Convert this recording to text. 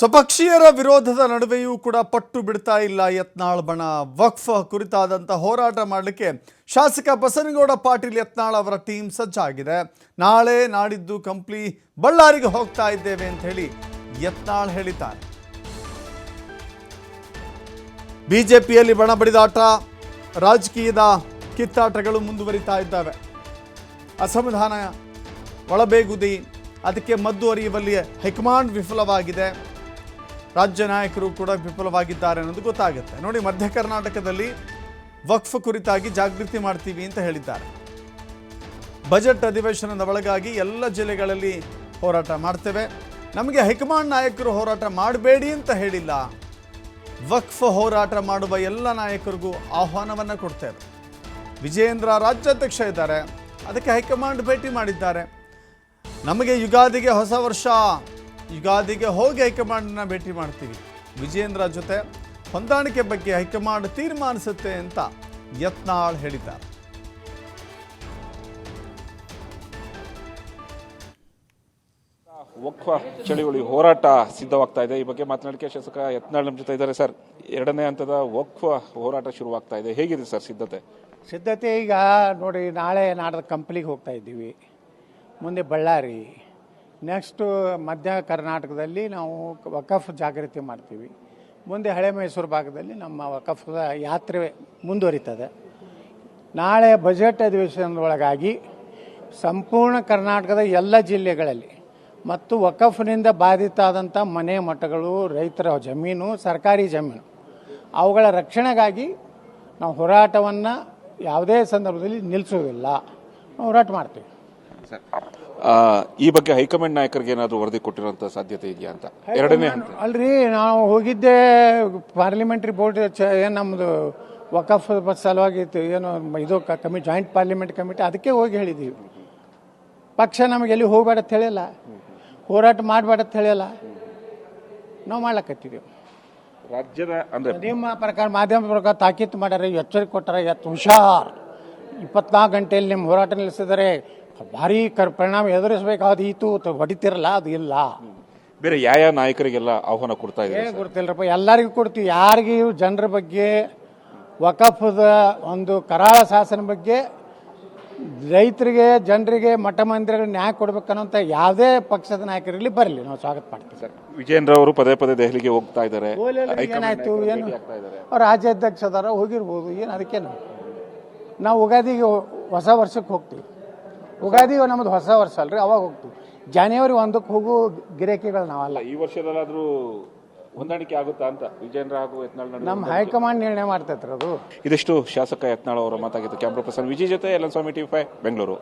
ಸ್ವಪಕ್ಷೀಯರ ವಿರೋಧದ ನಡುವೆಯೂ ಕೂಡ ಪಟ್ಟು ಬಿಡ್ತಾ ಇಲ್ಲ ಯತ್ನಾಳ್ ಬಣ. ವಕ್ಫ್ ಕುರಿತಾದಂಥ ಹೋರಾಟ ಮಾಡಲಿಕ್ಕೆ ಶಾಸಕ ಬಸನಗೌಡ ಪಾಟೀಲ್ ಯತ್ನಾಳ್ ಅವರ ಟೀಮ್ ಸಜ್ಜಾಗಿದೆ. ನಾಳೆ ನಾಡಿದ್ದು ಕಂಪ್ಲಿ ಬಳ್ಳಾರಿಗೆ ಹೋಗ್ತಾ ಇದ್ದೇವೆ ಅಂತ ಹೇಳಿ ಯತ್ನಾಳ್ ಹೇಳಿದ್ದಾರೆ. ಬಿಜೆಪಿಯಲ್ಲಿ ಬಣ ಬಡಿದಾಟ, ರಾಜಕೀಯದ ಕಿತ್ತಾಟಗಳು ಮುಂದುವರಿತಾ ಇದ್ದಾವೆ. ಅಸಮಾಧಾನ, ಒಳಬೇಗುದಿ, ಅದಕ್ಕೆ ಮದ್ದು ಅರಿಯುವಲ್ಲಿ ಹೈಕಮಾಂಡ್ ವಿಫಲವಾಗಿದೆ. ರಾಜ್ಯ ನಾಯಕರು ಕೂಡ ವಿಫಲವಾಗಿದ್ದಾರೆ ಅನ್ನೋದು ಗೊತ್ತಾಗುತ್ತೆ. ನೋಡಿ, ಮಧ್ಯ ಕರ್ನಾಟಕದಲ್ಲಿ ವಕ್ಫ್ ಕುರಿತಾಗಿ ಜಾಗೃತಿ ಮಾಡ್ತೀವಿ ಅಂತ ಹೇಳಿದ್ದಾರೆ. ಬಜೆಟ್ ಅಧಿವೇಶನದ ಒಳಗಾಗಿ ಎಲ್ಲ ಜಿಲ್ಲೆಗಳಲ್ಲಿ ಹೋರಾಟ ಮಾಡ್ತೇವೆ. ನಮಗೆ ಹೈಕಮಾಂಡ್ ನಾಯಕರು ಹೋರಾಟ ಮಾಡಬೇಡಿ ಅಂತ ಹೇಳಿಲ್ಲ. ವಕ್ಫ್ ಹೋರಾಟ ಮಾಡುವ ಎಲ್ಲ ನಾಯಕರಿಗೂ ಆಹ್ವಾನವನ್ನು ಕೊಡ್ತೇವೆ. ವಿಜಯೇಂದ್ರ ರಾಜ್ಯಾಧ್ಯಕ್ಷ ಇದ್ದಾರೆ. ಅದಕ್ಕೆ ಹೈಕಮಾಂಡ್ ಭೇಟಿ ಮಾಡಿದ್ದಾರೆ. ನಮಗೆ ಯುಗಾದಿಗೆ ಹೊಸ ವರ್ಷ ಯುಗಾದಿಗೆ ಹೋಗಿ ಹೈಕಮಾಂಡ್ನ ಭೇಟಿ ಮಾಡ್ತೀವಿ. ವಿಜಯೇಂದ್ರ ಜೊತೆ ಹೊಂದಾಣಿಕೆ ಬಗ್ಗೆ ಹೈಕಮಾಂಡ್ ತೀರ್ಮಾನಿಸುತ್ತೆ ಅಂತ ಯತ್ನಾಳ್ ಹೇಳಿದ್ದಾರೆ. ವಕ್ಫ ಚಳುವಳಿ ಹೋರಾಟ ಸಿದ್ಧವಾಗ್ತಾ ಇದೆ. ಈ ಬಗ್ಗೆ ಮಾತನಾಡಿಕೆ ಶಾಸಕ ಯತ್ನಾಳ್ ನಮ್ಮ ಜೊತೆ ಇದ್ದಾರೆ ಸರ್. ಎರಡನೇ ಹಂತದ ವಕ್ಫ ಹೋರಾಟ ಶುರುವಾಗ್ತಾ ಇದೆ. ಹೇಗಿದೆ ಸರ್ ಸಿದ್ಧತೆ? ಸಿದ್ಧತೆ ಈಗ ನೋಡಿ ನಾಳೆ ನಾಡದ ಕಂಪ್ಲಿಗೆ ಹೋಗ್ತಾ ಇದ್ದೀವಿ. ಮುಂದೆ ಬಳ್ಳಾರಿ ನೆಕ್ಸ್ಟು ಮಧ್ಯ ಕರ್ನಾಟಕದಲ್ಲಿ ನಾವು ವಕಫ್ ಜಾಗೃತಿ ಮಾಡ್ತೀವಿ. ಮುಂದೆ ಹಳೆ ಮೈಸೂರು ಭಾಗದಲ್ಲಿ ನಮ್ಮ ವಕಫದ ಯಾತ್ರೆ ಮುಂದುವರಿತದೆ. ನಾಳೆ ಬಜೆಟ್ ಅಧಿವೇಶನದೊಳಗಾಗಿ ಸಂಪೂರ್ಣ ಕರ್ನಾಟಕದ ಎಲ್ಲ ಜಿಲ್ಲೆಗಳಲ್ಲಿ ಮತ್ತು ವಕಫ್ನಿಂದ ಬಾಧಿತ ಆದಂಥ ಮನೆ ಮಠಗಳು, ರೈತರ ಜಮೀನು, ಸರ್ಕಾರಿ ಜಮೀನು, ಅವುಗಳ ರಕ್ಷಣೆಗಾಗಿ ನಾವು ಹೋರಾಟವನ್ನು ಯಾವುದೇ ಸಂದರ್ಭದಲ್ಲಿ ನಿಲ್ಲಿಸೋದಿಲ್ಲ ನಾವು ಹೋರಾಟ ಮಾಡ್ತೀವಿ. ಸರ್ ಆ, ಈ ಬಗ್ಗೆ ಹೈಕಮಾಂಡ್ ನಾಯಕರಿಗೆ ಏನಾದರೂ ವರದಿ ಕೊಟ್ಟಿರುವಂತ ಸಾಧ್ಯತೆ ಇದೆಯಾ ಅಂತ? ಎರಡನೇ ಹಂತ. ಅಲ್ರಿ ನಾವು ಹೋಗಿದ್ದೆ ಪಾರ್ಲಿಮೆಂಟ್ರಿ ಬೋರ್ಡ್ ಏನು ನಮ್ಮದು ವಕಫ್ ಬಸ್ ಸಲುವಾಗಿ ಏನು ಇದು ಕಮಿ ಜಾಯಿಂಟ್ ಪಾರ್ಲಿಮೆಂಟ್ ಕಮಿಟಿ ಅದಕ್ಕೆ ಹೋಗಿ ಹೇಳಿದ್ದೀವಿ ಪಕ್ಷ ನಮಗೆ ಎಲ್ಲಿ ಹೋಗಬೇಡ ಅಂತ ಹೇಳಿಲ್ಲ. ಹೋರಾಟ ಮಾಡಬೇಡ ಅಂತ ಹೇಳಿಲ್ಲ. ನಾವು ಮಾಡ್ಲಕತ್ತಿದ್ದೀವಿ ರಾಜ್ಯದ ಅಂದ್ರೆ ನಿಮ್ಮ ಪ್ರಕಾರ ಮಾಧ್ಯಮ ಪ್ರಕಾರ ತಾಕೀತು ಮಾಡ್ಯಾರ ಎಚ್ಚರಿಕೆ ಕೊಟ್ಟಾರ ಎತ್ತು ಹುಷಾರ್. ಇಪ್ಪತ್ನಾಲ್ಕು ಗಂಟೆಯಲ್ಲಿ ನಿಮ್ಮ ಹೋರಾಟ ನಿಲ್ಲಿಸಿದರೆ ಭಾರಿ ಕರ್ ಪರಿಣಾಮ ಎದುರಿಸಬೇಕಾದೀತು ಹೊಡಿತಿರಲ್ಲ ಅದು ಇಲ್ಲ. ಬೇರೆ ಯಾವ ಯಾವ ನಾಯಕರಿಗೆಲ್ಲ ಆಹ್ವಾನ ಕೊಡ್ತಾ ಇದೆ ಕೊಡ್ತಿಲ್ಲರಪ್ಪ ಗೊತ್ತಿಲ್ಲರಪ್ಪ ಎಲ್ಲರಿಗೂ ಕೊಡ್ತೀವಿ. ಯಾರಿಗೂ ಜನರ ಬಗ್ಗೆ ವಕಫದ ಒಂದು ಕರಾಳ ಶಾಸನ ಬಗ್ಗೆ ರೈತರಿಗೆ ಜನರಿಗೆ ಮಠ ಮಂದಿರಗಳಿಗೆ ನ್ಯಾಯ ಕೊಡ್ಬೇಕನ್ನೋಂಥ ಯಾವುದೇ ಪಕ್ಷದ ನಾಯಕರಲ್ಲಿ ಬರಲಿ. ನಾವು ಸ್ವಾಗತ ಮಾಡ್ತೀವಿ. ಸರ್ ವಿಜೇಂದ್ರ ಅವರು ಪದೇ ಪದೇ ದೆಹಲಿಗೆ ಹೋಗ್ತಾ ಇದ್ದಾರೆ. ಏನಾಯ್ತು ಏನು ರಾಜ್ಯಾಧ್ಯಕ್ಷ ಅದಾರ ಹೋಗಿರ್ಬೋದು. ಏನು ಅದಕ್ಕೇನು? ನಾವು ಉಗಾದಿಗೆ ಹೊಸ ವರ್ಷಕ್ಕೆ ಹೋಗ್ತೀವಿ. ಉಗಾದಿ ನಮ್ದು ಹೊಸ ವರ್ಷ ಅಲ್ರಿ ಅವಾಗ ಹೋಗ್ತೀವಿ. ಜಾನ್ವರಿ ಒಂದಕ್ಕೆ ಹೋಗು ಗಿರಾಕಿಗಳು ನಾವಲ್ಲ. ಈ ವರ್ಷದಲ್ಲಾದ್ರೂ ಹೊಂದಾಣಿಕೆ ಆಗುತ್ತಾ ಅಂತ? ವಿಜೇಂದ್ರ ಹಾಗೂ ಯತ್ನಾಳ್ ನಡುವೆ ನಮ್ಮ ಹೈಕಮಾಂಡ್ ನಿರ್ಣಯ ಮಾಡ್ತೈತ್ರಿ ಅದು. ಇದಿಷ್ಟು ಶಾಸಕ ಯತ್ನಾಳ್ ಅವರ ಮಾತಾಗಿತ್ತು ಕ್ಯಾಮ್ರಾ ಪರ್ಸನ್ ವಿಜಯ್ ಜೊತೆ ಎಲ್ ಸ್ವಾಮಿ ಟಿ ಫೈ ಬೆಂಗಳೂರು.